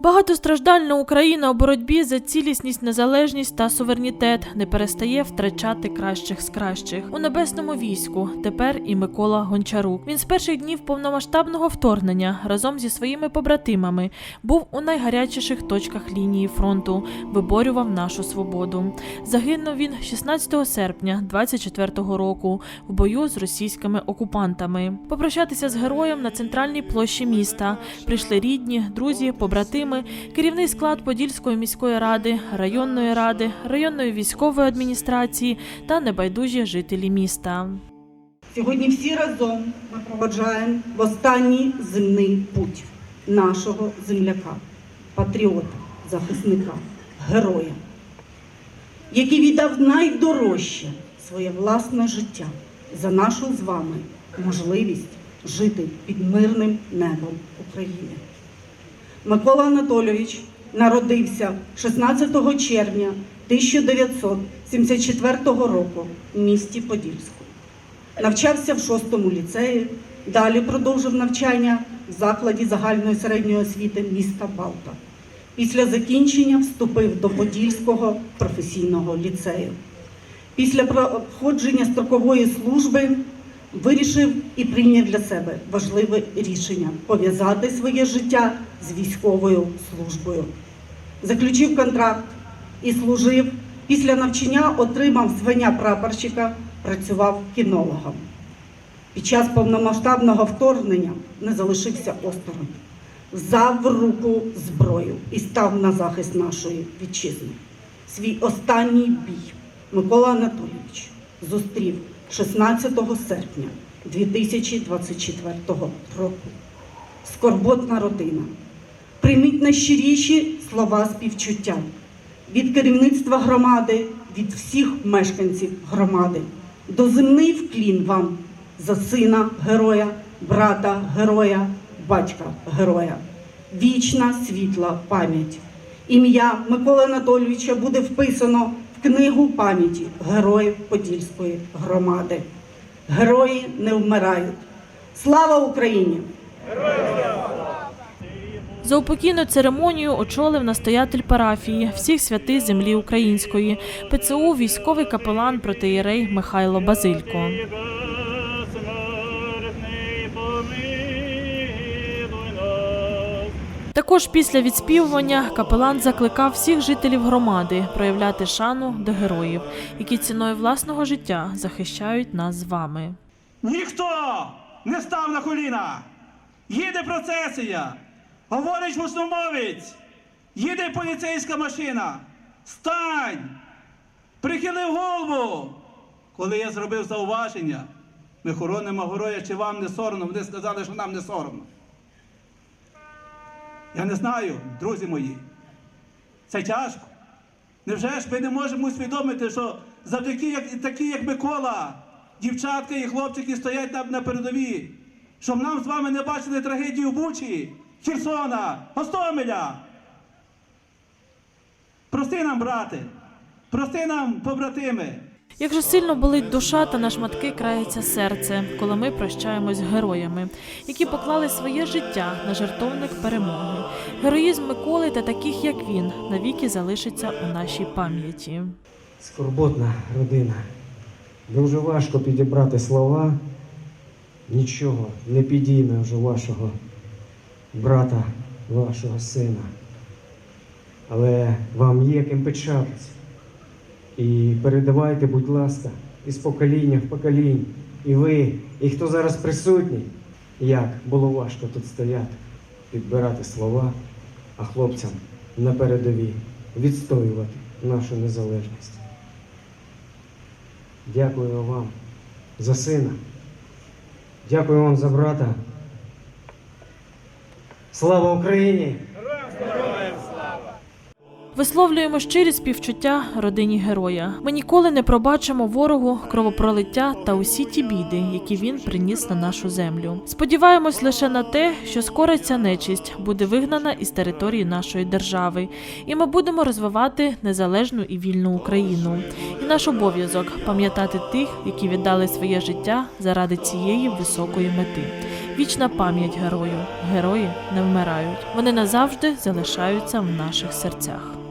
Багатостраждальна Україна у боротьбі за цілісність, незалежність та суверенітет не перестає втрачати кращих з кращих у небесному війську. Тепер і Микола Гончарук. Він з перших днів повномасштабного вторгнення разом зі своїми побратимами був у найгарячіших точках лінії фронту, виборював нашу свободу. Загинув він 16 серпня 24-го року в бою з російськими окупантами. Попрощатися з героєм на центральній площі міста прийшли рідні, друзі, побратими, керівний склад Подільської міської ради, районної ради, районної військової адміністрації та небайдужі жителі міста. Сьогодні всі разом ми проводжаємо в останній земний путь нашого земляка, патріота, захисника, героя, який віддав найдорожче своє власне життя за нашу з вами можливість жити під мирним небом України. Микола Анатолійович народився 16 червня 1974 року в місті Подільську. Навчався в шостому ліцеї, далі продовжив навчання в закладі загальної середньої освіти міста Балта. Після закінчення вступив до Подільського професійного ліцею. Після проходження строкової служби вирішив і прийняв для себе важливе рішення пов'язати своє життя з військовою службою. Заключив контракт і служив. Після навчання отримав звання прапорщика, працював кінологом. Під час повномасштабного вторгнення не залишився осторонь. Взяв в руку зброю і став на захист нашої вітчизни. Свій останній бій Микола Анатолійович зустрів 16 серпня 2024 року. Скорботна родина. Прийміть найщиріші слова співчуття від керівництва громади, від всіх мешканців громади. Доземний вклін вам за сина героя, брата героя, батька героя. Вічна світла пам'ять. Ім'я Миколи Анатолійовича буде вписано книгу пам'яті героїв Подільської громади. Герої не вмирають. Слава Україні! Заупокійну церемонію очолив настоятель парафії всіх святих землі української, ПЦУ військовий капелан протиєрей Михайло Базилько. Також після відспівування капелан закликав всіх жителів громади проявляти шану до героїв, які ціною власного життя захищають нас з вами. Ніхто не став на коліна. Їде процесія. Говорить гучномовець. Їде поліцейська машина. Стань! Прихилив голову. Коли я зробив зауваження, ми хоронимо героя, чи вам не соромно, вони сказали, що нам не соромно. Я не знаю, друзі мої. Це тяжко. Невже ж ми не можемо усвідомити, що завдяки як, такі, як Микола, дівчатка і хлопчики стоять на, на передовій, щоб нам з вами не бачили трагедію Бучі, Херсона, Гостомеля. Прости нам, брате, прости нам, побратими. Як же сильно болить душа та на шматки крається серце, коли ми прощаємось героями, які поклали своє життя на жертовник перемоги. Героїзм Миколи та таких, як він, навіки залишиться у нашій пам'яті. Скорботна родина. Дуже важко підібрати слова. Нічого не підійме вже вашого брата, вашого сина. Але вам є ким печатися. І передавайте, будь ласка, із покоління в поколінь. І ви, і хто зараз присутній, як було важко тут стояти, підбирати слова, а хлопцям на передовій відстоювати нашу незалежність. Дякую вам за сина. Дякую вам за брата. Слава Україні! Висловлюємо щирі співчуття родині героя. Ми ніколи не пробачимо ворогу кровопролиття та усі ті біди, які він приніс на нашу землю. Сподіваємось лише на те, що скоро ця нечисть буде вигнана із території нашої держави, і ми будемо розвивати незалежну і вільну Україну. І наш обов'язок пам'ятати тих, які віддали своє життя заради цієї високої мети. Вічна пам'ять герою. Герої не вмирають. Вони назавжди залишаються в наших серцях.